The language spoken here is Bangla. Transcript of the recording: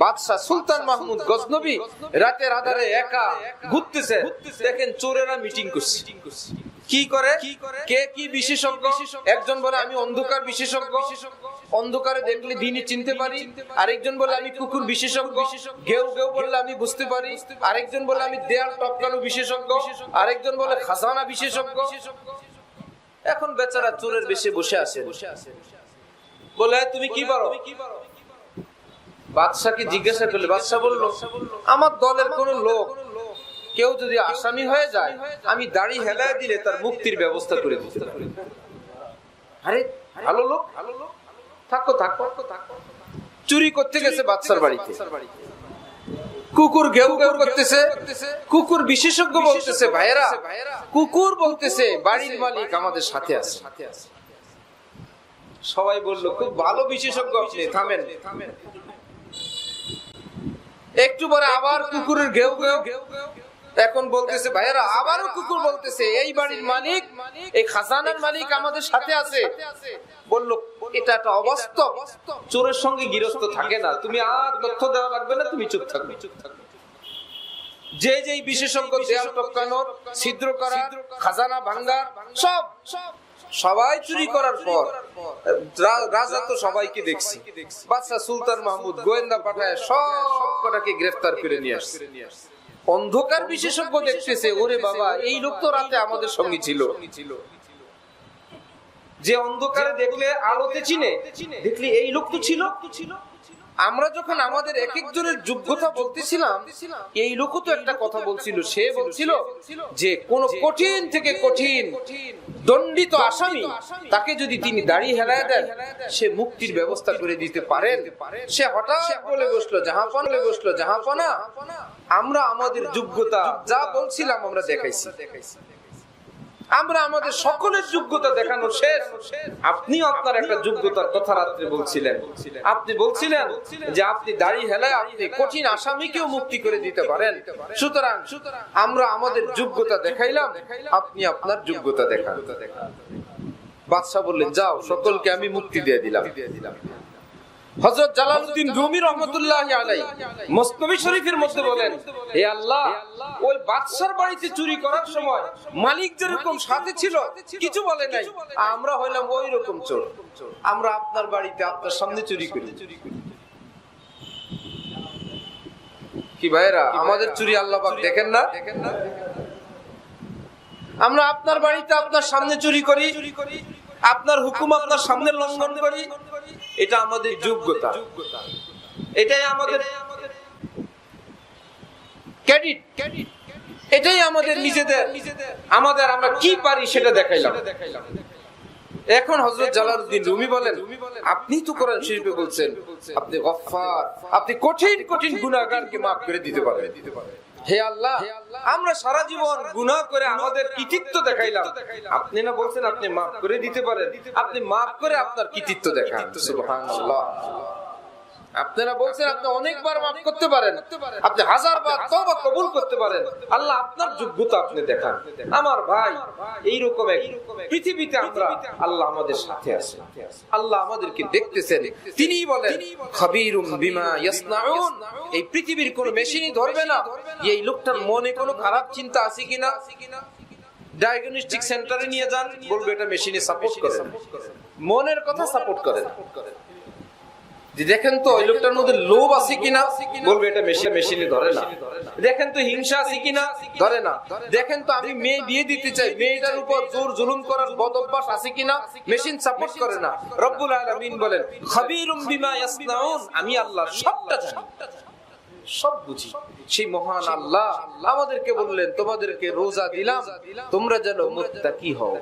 বাদশাহ সুলতান মাহমুদ গজনবী রাতের আধারে একা ঘুরতেছে। দেখেন চোরেরা মিটিং করছে। কি করে? কে কি বিশেষজ্ঞ? একজন বলে আমি অন্ধকার বিশেষজ্ঞ। অন্ধকারে দেখলে দিনই চিনতে পারি। আরেকজন বলে আমি কুকুর বিশেষজ্ঞ। গেউ গেউ বললে আমি বুঝতে পারি। আরেকজন বলে আমি দেয়াল টপকানো বিশেষজ্ঞ। আরেকজন বলে খাজানা বিশেষজ্ঞ। এখন বেচারা চোরের বেশে বসে আছে। বলে তুমি কি পারো? বাদশাকে জিজ্ঞাসা করলে বাদশাহ বলল, আমার দলের কোন লোক, কেউ যদি আসামি হয়ে যায়, আমি দাড়ি হেলায় দিলে তার মুক্তির ব্যবস্থা করে দিতে আরে, ভালো লোক? ভালো লোক থাকো থাকো থাকো। চুরি করতে গেছে বাদশার বাড়িতে। কুকুর ঘেউ ঘেউ করতেছে। কুকুর বিশেষজ্ঞ বলতেছে, ভাইয়েরা, কুকুর বলতেছে, বাড়ির মালিক আমাদের সাথে আছে। সবাই বলল, খুব ভালো বিশেষজ্ঞ আপনি, থামেন। একটু পরে আবার কুকুরের ঘেউ ঘেউ। এখন বলতেছে, ভাইয়েরা, আবারও কুকুর বলতেছে, এই বাড়ির মালিক, এই খাজানার মালিক আমাদের সাথে আছে। বলল, এটা একটা অবাস্তব। চোরের সঙ্গে গৃহস্থ থাকে না। তুমি আর তথ্য দেওয়া লাগবে না, তুমি চুপ থাকবে। চুপ থাকবে যে যেই বিশেষজ্ঞ দেয়াল টপকানোর, ছিদ্র করা খাজানা ভাঙ্গা সব সবাই চুরি করার পর রাজা তো সবাইকে দেখছি। বাদশাহ সুলতান মাহমুদ গোয়েন্দা পাঠায় সব কটাকে গ্রেফতার করে নিয়ে আসছে। অন্ধকার বিশেষজ্ঞ দেখতেছে ওরে বাবা এই লোক তো রাতে আমাদের সঙ্গে ছিল। যে অন্ধকারে দেখলে আলোতে চিনে দেখলে এই লোক তো ছিল। আমরা যখন আমাদের এক একজনের যোগ্যতা বলতেছিলাম, এই লোকও তো একটা কথা বলছিল, সে বলছিল যে কোন কঠিন থেকে কঠিন দণ্ডিত আসামি তাকে যদি তিনি দাড়ি হেলায় দেন, সে মুক্তির ব্যবস্থা করে দিতে পারেন। সে হঠাৎ বলে বসল, জাহাপনা। বসল, জাহাপনা। আমরা আমাদের যোগ্যতা যা বলছিলাম আমরা দেখাইছি দেখাইছি। আমরা আমাদের সকলের যোগ্যতা দেখানো শেষ। আপনি আপনার একটা যোগ্যতার কথা রাত্রে বলছিলেন আপনি বলছিলেন যে আপনি দাড়ি হেলায় আপনি কঠিন আসামিকেও মুক্তি করে দিতে পারেন। সুতরাং আমরা আমাদের যোগ্যতা দেখাইলাম। আপনি আপনার যোগ্যতা দেখান। বাদশাহ বললেন যাও সকলকে আমি মুক্তি দিয়ে দিলাম। হযরত জালালউদ্দিন রুমি রহমাতুল্লাহ আলাই মসনবী শরীফের মধ্যে বলেন হে আল্লাহ ওই বাদশার বাড়িতে চুরি করার সময় মালিক যেরকম সাথে ছিল, কিছু বলে নাই। আমরা হইলাম ওই রকম চোর। আমরা আপনার বাড়িতে আপনার সামনে চুরি করি। কি ভাইরা আমাদের চুরি আল্লাহ দেখেন না দেখেন না? আমরা আপনার বাড়িতে আপনার সামনে চুরি করি, আপনার হুকুম আপনার সামনে লঙ্ঘন করি। এটা আমাদের যোগ্যতা। এটাই আমাদের ক্রেডিট এটাই আমাদের নিজেদের আমাদের আমরা কি পারি সেটা দেখাইলাম। এখন হজরত জালালউদ্দিন রুমি বলেন আপনি তো কোরআন শরীফে বলছেন আপনি গফফার আপনি কঠিন কঠিন গুনাহগারকে মাফ করে দিতে পারবেন হে আল্লাহ আমরা সারা জীবন গুনাহ করে আমাদের কৃতিত্ব দেখাইলাম। আপনি না বলছেন আপনি মাফ করে দিতে পারেন। আপনি মাফ করে আপনার কৃতিত্ব দেখান। সুবহানাল্লাহ। আপনারা বলছেন আপনি অনেকবার মাফ করতে পারেন। আপনি হাজার বার তওবা কবুল করতে পারেন। আল্লাহ আপনার যোগ্যতা আপনি দেখান। আমার ভাই এই রকম এক পৃথিবীতে আমরা আল্লাহ আমাদের সাথে আছে আল্লাহ আমাদেরকে দেখতেছেন। তিনি বলেন খাবীরুম বিমা ইয়াসনাউন। এই পৃথিবীর কোন মেশিনই ধরবে না। এই লোকটার মনে কোনো খারাপ চিন্তা আছে কিনা? ডায়াগনস্টিক সেন্টারে নিয়ে যান বলবে এটা মেশিনে সাপোর্ট করে। মনের কথা সাপোর্ট করে। দেখেন তো ওই লোকটার মধ্যে লোভ আছে কিনা? বলবে এটা মেশিন মেশিনে ধরে না। দেখেন তো, হিংসা আছে কিনা? ধরে না। দেখেন তো, আমি মেয়ে বিয়ে দিতে চাই, মেয়েটার উপর জোর জুলুম করার বদ অভ্যাস আছে কিনা? মেশিন সাপোর্ট করে না। রব্বুল আলামিন বলেন, খাবীরুম বিমা ইয়াসনাউন আমি আল্লাহ সবটা জানি। সব বুঝি। সেই মহান আল্লাহ আমাদেরকে বললেন, তোমাদেরকে রোজা দিলাম, তোমরা যেন মুত্তাকি হও।